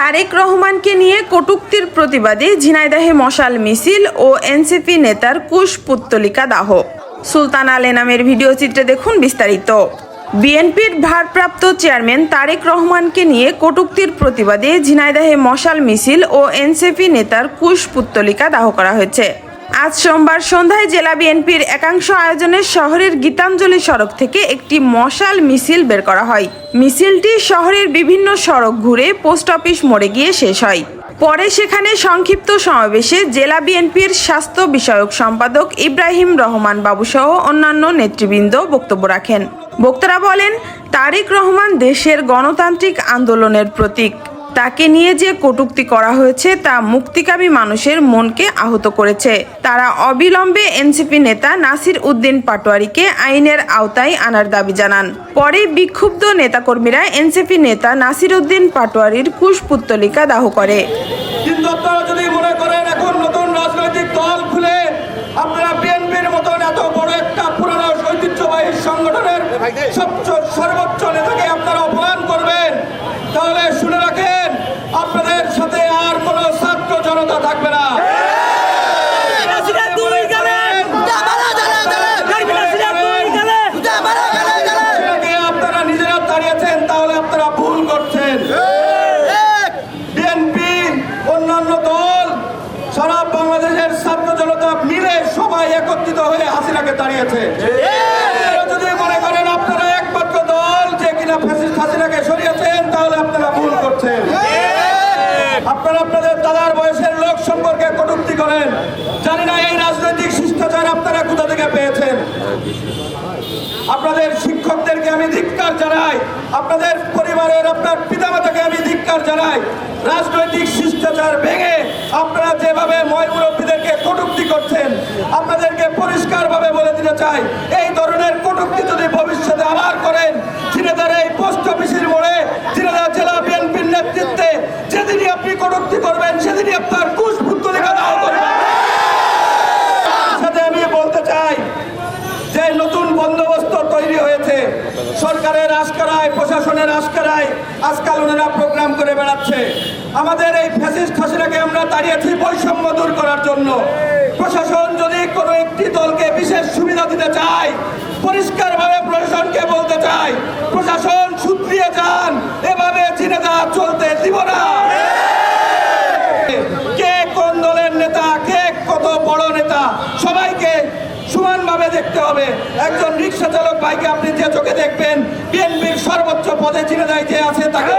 তারেক রহমানকে নিয়ে কটুক্তির প্রতিবাদে ঝিনাইদাহে মশাল মিছিল ও এনসিপি নেতার কুশ পুত্তলিকা দাহ। সুলতান আলে নামের ভিডিও চিত্রে দেখুন বিস্তারিত। বিএনপির ভারপ্রাপ্ত চেয়ারম্যান তারেক রহমানকে নিয়ে কটুক্তির প্রতিবাদে ঝিনাইদাহে মশাল মিছিল ও এনসিপি নেতার কুশ পুত্তলিকা দাহ করা হয়েছে। আজ সোমবার সন্ধ্যায় জেলা বিএনপির একাংশ আয়োজনে শহরের গীতাঞ্জলি সড়ক থেকে একটি মশাল মিছিল বের করা হয়। মিছিলটি শহরের বিভিন্ন সড়ক ঘুরে পোস্ট অফিস মোড়ে গিয়ে শেষ হয়। পরে সেখানে সংক্ষিপ্ত সমাবেশে জেলা বিএনপির স্বাস্থ্য বিষয়ক সম্পাদক ইব্রাহিম রহমান বাবুসহ অন্যান্য নেতৃবৃন্দ বক্তব্য রাখেন। বক্তারা বলেন, তারেক রহমান দেশের গণতান্ত্রিক আন্দোলনের প্রতীক। তাকে নিয়ে যে কটূক্তি করা হয়েছে তা মুক্তিকামী মানুষের মনকে আহত করেছে। তারা অবিলম্বে এনসিপি নেতা নাসির উদ্দিন পাটোয়ারিকে আইনের আওতায় আনার দাবি জানান। পরে বিক্ষুব্ধ নেতাকর্মীরা এনসিপি নেতা নাসির উদ্দিন পাটোয়ারির কুশপুত্তলিকা দাহ করে। কিন্তু মনে করেন, এখন নতুন দল খুলে মতন এত বড় একটা সর্বোচ্চ নেতাকে আপনারা অপমান করবেন। তাহলে শুনে রাখেন আপনাদের সাথে আর কোনো ছাত্র জনতা থাকবে না। আপনারা নিজেরা দাঁড়িয়েছেন তাহলে আপনারা ভুল করছেন। বিএনপি অন্যান্য দল সারা বাংলাদেশের ছাত্র জনতা মিলে সবাই একত্রিত হয়ে হাসিনাকে দাঁড়িয়েছে। যদি মনে করেন আপনারা একমাত্র দল যে কিনা ফ্যাসিস্ট হাসিনাকে সরিয়েছেন তাহলে আপনারা ভুল করছেন আপনারা আপনাদের দাদার বয়সের লোক সম্পর্কে কটূক্তি করেন। জানি না এই রাজনৈতিক শিষ্টাচার আপনারা কোথা থেকে পেয়েছেন। আপনাদের শিক্ষকদেরকে আমি ধিক্কার জানাই, আপনাদের পরিবারের আপনার পিতামাতাকে আমি ধিক্কার জানাই। রাজনৈতিক শিষ্টাচার ভেঙে আপনারা যেভাবে ময় মুরব্বীদেরকে কটূক্তি করছেন, আপনাদেরকে পরিষ্কারভাবে বলে দিতে চাই, এই ধরনের কটূক্তি যদি ভবিষ্যতে আবার করেন ঝিনেদার এই পোস্ট অফিসের মোড়ে ঝিনেদার জেলা বিএনপির নেতৃত্বে যেদিনই আপনি কটূক্তি করবেন, সেদিনই আপনার কুশ পুত্তলিকা দাও করবেন সাথে আমি বলতে চাই যে নতুন বন্দোবস্ত তৈরি হয়েছে সরকারের আশকারায়, প্রশাসনের আশকারায় আজকাল ওনারা প্রোগ্রাম করে বেড়াচ্ছে। আমাদের এই ফ্যাসিস্ট হাসিনাকে আমরা দাঁড়িয়েছি বৈষম্য দূর করার জন্য। প্রশাসন যদি কোনো একটি দলকে বিশেষ সুবিধা দিতে চায়, পরিষ্কারভাবে প্রশাসনকে বলতে চায়, প্রশাসন সুত্রিয়ে যান, এভাবে চিনে যা চলতে দিব না কে কোন দলের নেতা কে কত বড় নেতা সবাইকে সমানভাবে দেখতে হবে একজন রিক্সা চালক ভাইকে আপনি যে চোখে দেখবেন, বিএনপির সর্বোচ্চ পদে চিনে দেয় যে আছে তাকে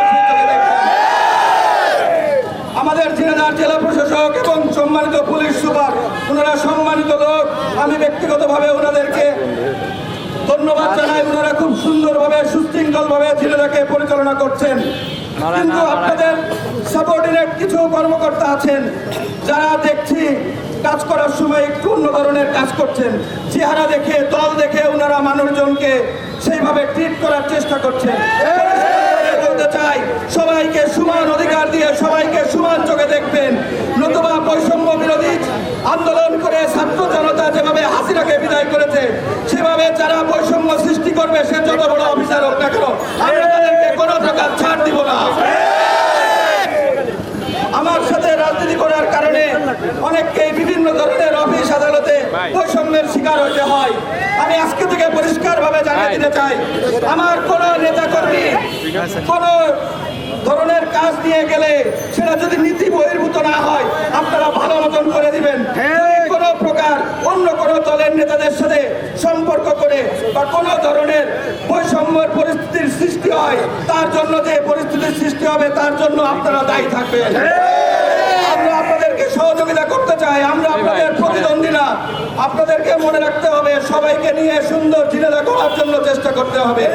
আমাদের ঝিনাইদহ জেলা প্রশাসক এবং সম্মানিত পুলিশ সুপার, ওনারা সম্মানিত লোক। আমি ব্যক্তিগতভাবে ওনাদেরকে ধন্যবাদ জানাই। ওনারা খুব সুন্দরভাবে, সুশৃঙ্খলভাবে ঝিনাইদহকে পরিচালনা করছেন। কিন্তু আপনাদের সাবঅর্ডিনেট কিছু কর্মকর্তা আছেন, যারা দেখছি কাজ করার সময় একটু অন্য ধরনের কাজ করছেন। চেহারা দেখে দল মানুষজনকে সেইভাবে ট্রিট করার চেষ্টা করছেন বলতে চাই সবাইকে সমান অধিকার দিয়ে সবাইকে সমান চোখে দেখবেন। নতুবা বৈষম্য বিরোধী আন্দোলন করে ছাত্র জনতা যেভাবে হাসিরাকে বিদায় করেছে সেভাবে যারা বৈষম্য সৃষ্টি করবে সে যত বড় অফিসার হোক না কেন আমরা তাদেরকে কোনো প্রকার ছাড় দিব না আমার সাথে রাজনীতি করার কারণে অনেককেই বিভিন্ন ধরনের অফিস আদালতে বৈষম্যের শিকার হতে হয়। আমি আজকে থেকে পরিষ্কারভাবে জানিয়ে দিতে চাই আমার কোন নেতাকর্মী কোন ধরনের কাজ নিয়ে গেলে সেটা যদি নীতি বহির্ভূত না হয় আপনারা ভালো মতন করে দিবেন। কোনো প্রকার অন্য কোনো দলের নেতাদের সাথে সম্পর্ক করে বা কোনো ধরনের বৈষম্যের পরিস্থিতির সৃষ্টি হয় তার জন্য যে পরিস্থিতির সৃষ্টি হবে তার জন্য আপনারা দায়ী থাকবেন। সহযোগিতা করতে চাই আমরা আপনাদের প্রতিদ্বন্দ্বী না। আপনাদেরকে মনে রাখতে হবে সবাইকে নিয়ে সুন্দর জিনেদা করার জন্য চেষ্টা করতে হবে।